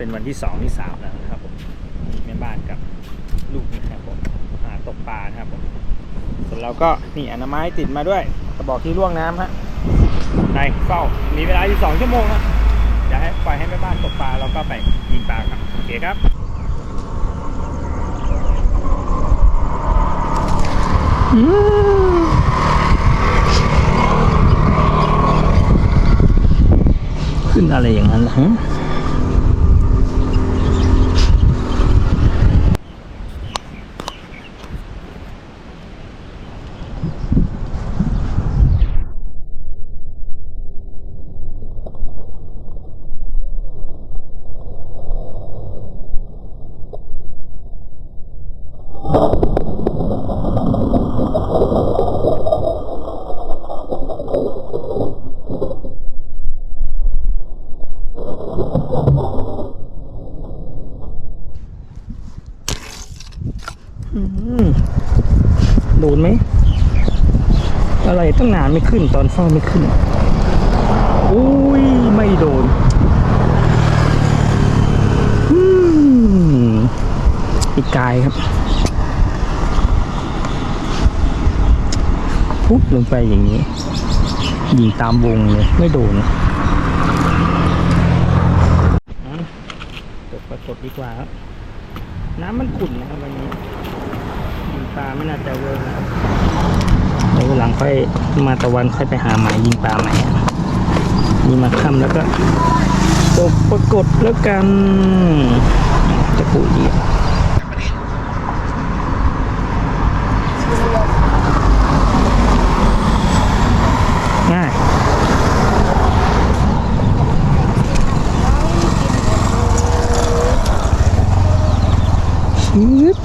เป็นวันที่สองที่สามแล้วนะครับผมแม่บ้านกับลูกนะครับผมหาตกปลานะครับผมส่วนเราก็นี่อนาไม้ติดมาด้วยกระบอกที่ล่วงน้ำฮะนเฝ้ามีเวลาอยู่สองชั่วโมงนะจะให้ปล่อยให้แม่บ้านตกปลาเราก็ไปยิงปลาครับโอเคครับขึ้นอะไรอย่างนั้นล่ะ อะไรตั้งนานไม่ขึ้นตอนเฝ้าไม่ขึ้นอุ้ยไม่โดนอืมอีกกายครับปุ๊บลงไปอย่างนี้ ยิงตามวงเลย ไม่โดนอะตกปรากฏดีกว่าครับ น้ำมันขุ่นนะครับวันนี้ยิงปลาไม่น่าจะเวิร์กนะครับ เดี๋ยวหลังค่อยมาตะวันค่อยไปหาหมายยิงปลาใหม่นี่มาค่ำแล้วก็ตกปรากฏแล้วกันจะปุ๋ยดียวง่ายชืบ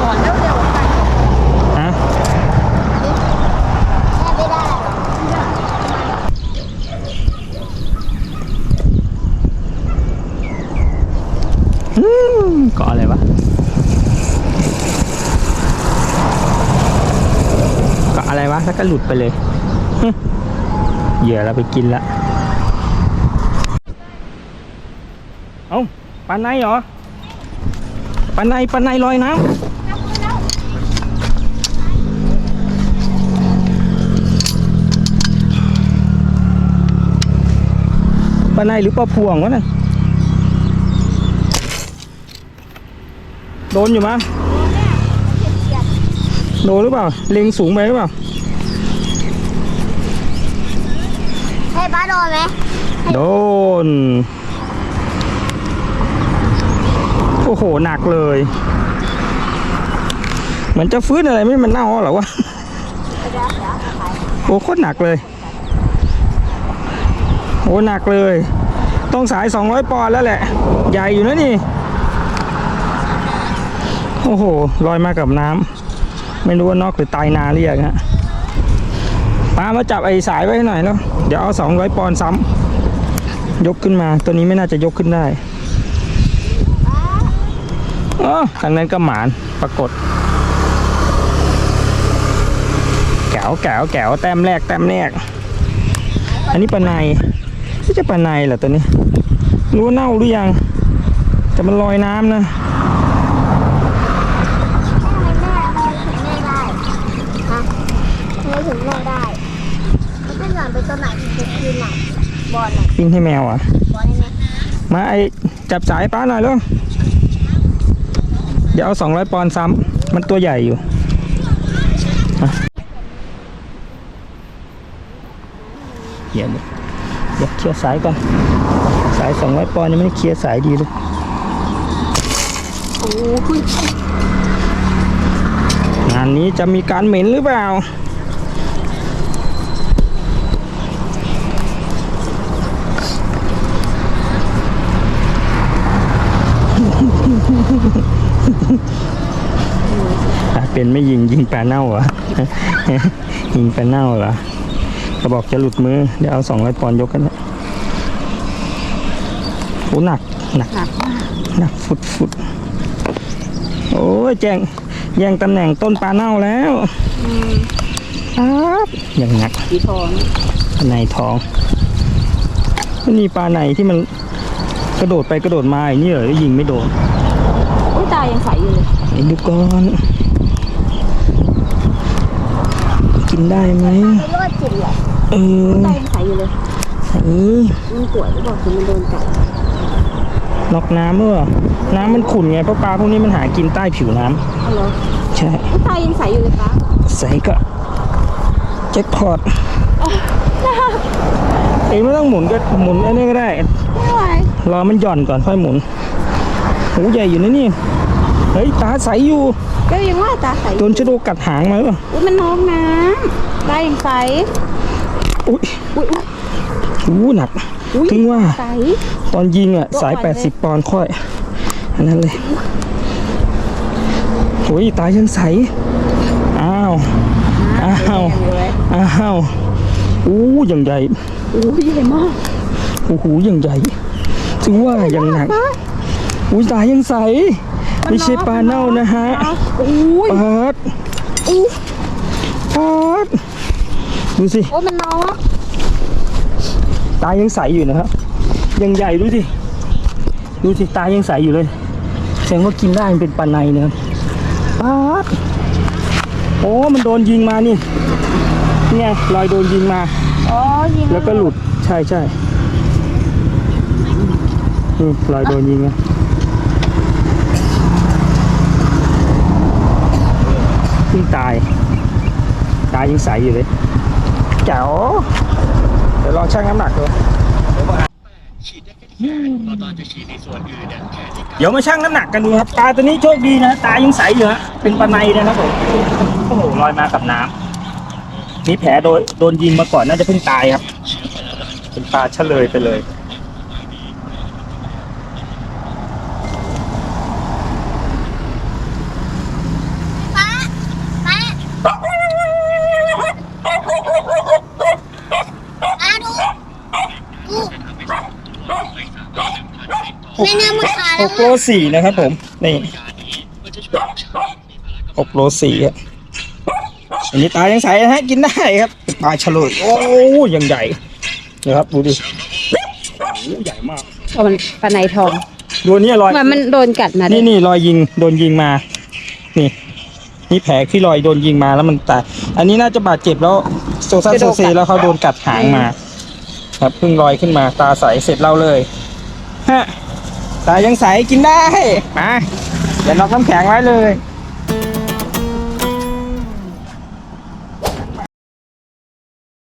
ก่อนเร็วๆไป ฮะ แม่ไม่ได้หรอก อืมเกาะอะไรวะเกาะอะไรวะ แล้วก็หลุดไปเลยเหยื่อเราไปกินละ เอ้าปลาในเหรอปลาในปลาในลอยน้ำปลาในหรือปลาพวงวะน่ะโดนอยู่มั้ยโดนหรือเปล่า เล็งสูงไปหรือเปล่า ให้ ป้าโดนไหมโดน โอ้โห หนักเลย เหมือนจะฟื้นอะไรไม่มันเน่าหรอวะโอ้โคตรหนักเลย โอ้หนักเลย ต้องสาย 200 ปอนด์แล้วแหละ ใหญ่อยู่นะนี่ โอ้โหลอยมากับน้ำไม่รู้ว่านอกหรือตายนานหรือยังฮะ ปามาจับไอ้สายไว้หน่อยแล้วเดี๋ยวเอา200ปอนซ้ำยกขึ้นมา ตัวนี้ไม่น่าจะยกขึ้นได้อ๋อทางนั้นก็หมานปรากฏ แก้วแก้วแก้วแต้มแรกแต้มแรก อันนี้ปลาในที่จะปลาในเหรอตัวนี้ รู้ว่าเน่าหรือยัง แต่มันลอยน้ำนะ ทำไมแม่ลอยถึงแม่ได้ฮะทำไมถึงแม่ได้มันก็ หย่อนไปตัวไหนถึงจะคืนน่ะบอลน่ะปิ้งให้แมวอะ บอลให้แม่มาไอจับสายป้าหน่อยลูกเดี๋ยวเอาสองร้อยปอนด์ซ้ำมันตัวใหญ่อยู่มาเดี๋ยวเดี๋ยวเคลียร์สายก่อน สายสองร้อยปอนด์ยังไม่ได้เคลียร์สายดีเลยโอ้คุณงานนี้จะมีการเหม็นหรือเปล่า อะเป็นไม่ยิงยิงปลาเน่าเหรอ ยิงปลาเน่าเหรอกระบอกจะหลุดมือ เดี๋ยวเอาสองร้อยปอนด์ยกกันนะโอ้หนักหนักหนักมากหนักฟุดฟุดโอ้ยแจงแย่งตำแหน่งต้นปลาเน่าแล้วครับอย่างหนักสีทองในท้องมันมีปลาไหนที่มันกระโดดไปกระโดดมาอย่างนี้เหรอแล้วยิงไม่โดนอุ้ ยตายังใสอยู่เลยเอ็นดูก่อน กินได้ไหมไม่รอดจิตเหรอเออตายังใสอยู่เลยเอ้ยมันปวดหรือเปล่าคือมันโดนกัดนอกน้ำเมื่อน้ำมันขุ่นไงเพราะปลาพวกนี้มันหากินใต้ผิวน้ำเอาเหรอใช่อุ้ยตายังใสอยู่เลยป้าใส่ก็แจ็คพอตเองไม่ต้องหมุนก็หมุนไอ้นี่ก็ได้ ไม่ไหวรอมันหย่อนก่อนค่อยหมุนหูใหญ่อยู่นะนี่ เฮ้ยตาใสอยู่ก็ยังว่าตาใสโดนชะโดกัดหางมาหรือเปล่าอุ้ยมันน้องน้ำตายังใสอุ้ยอุ้ยอุ้ยหูหนักอุ้ยถึงว่าใสตอนยิงอะสายตัวอ่อนเลย80 ปอนด์ค่อย อันนั้นเลยโอ้ยตายังใส อ้าว อ้าวแดงเลยอ้าวอู้อย่างใหญ่อุ้ยใหญ่มากโอ้โหอย่างใหญ่ถึงว่าอย่างหนักป้าอุ้ยตายังใส ไม่ใช่ปลาเน่านะฮะอุ้ยปาดอุ้ยปาดดูสิ โอ้ยมันน้องตายังใสอยู่นะครับ ยังใหญ่ดูสิ ดูสิตายังใสอยู่เลย แสดงว่ากินได้มันเป็นปลาในนะครับปาดโอ้ มันโดนยิงมานี่นี่ไงรอยโดนยิงมา อ๋อ ยิง แล้วก็หลุด ใช่ใช่นี่รอยโดนยิงนะ พิ่งตาย ตายังใสอยู่เลยเจ๋วเดี๋ยวลองชั่งน้ำหนักดูเดี๋ยวมาชั่งน้ำหนักกันดูครับปลาตัวนี้โชคดีนะ ตายังใสอยู่ฮะ เป็นปลาในนะครับผมโอ้โหลอยมากับน้ำมีแผลโดนโดนยิงมาก่อนน่าจะเพิ่งตายครับ เป็นปลาเฉลยไปเลย ป้าป้าป้าดูดู ไม่น่ามาขายหกโลสี่นะครับผม นี่หกโลสี่อะอันนี้ตายังใสนะฮะ กินได้ครับเป็นปลาเฉลยโอ้ยังใหญ่นะครับดูดิโอ้ใหญ่มากเอามันปลาในทองดูอันนี่รอยมันมันโดนกัดมานี่ด้วยนี่รอยยิงโดนยิงมา นี่ นี่แผลที่รอยโดนยิงมาแล้วมันตายอันนี้น่าจะบาดเจ็บแล้วโซซัสโซเซแล้วเขาโดนกัดหางมา ครับเพิ่งลอยขึ้นมาตาใสเสร็จเราเลยฮะ ตายังใสกินได้มาเดี๋ยวน็อกน้ำแข็งไว้เลย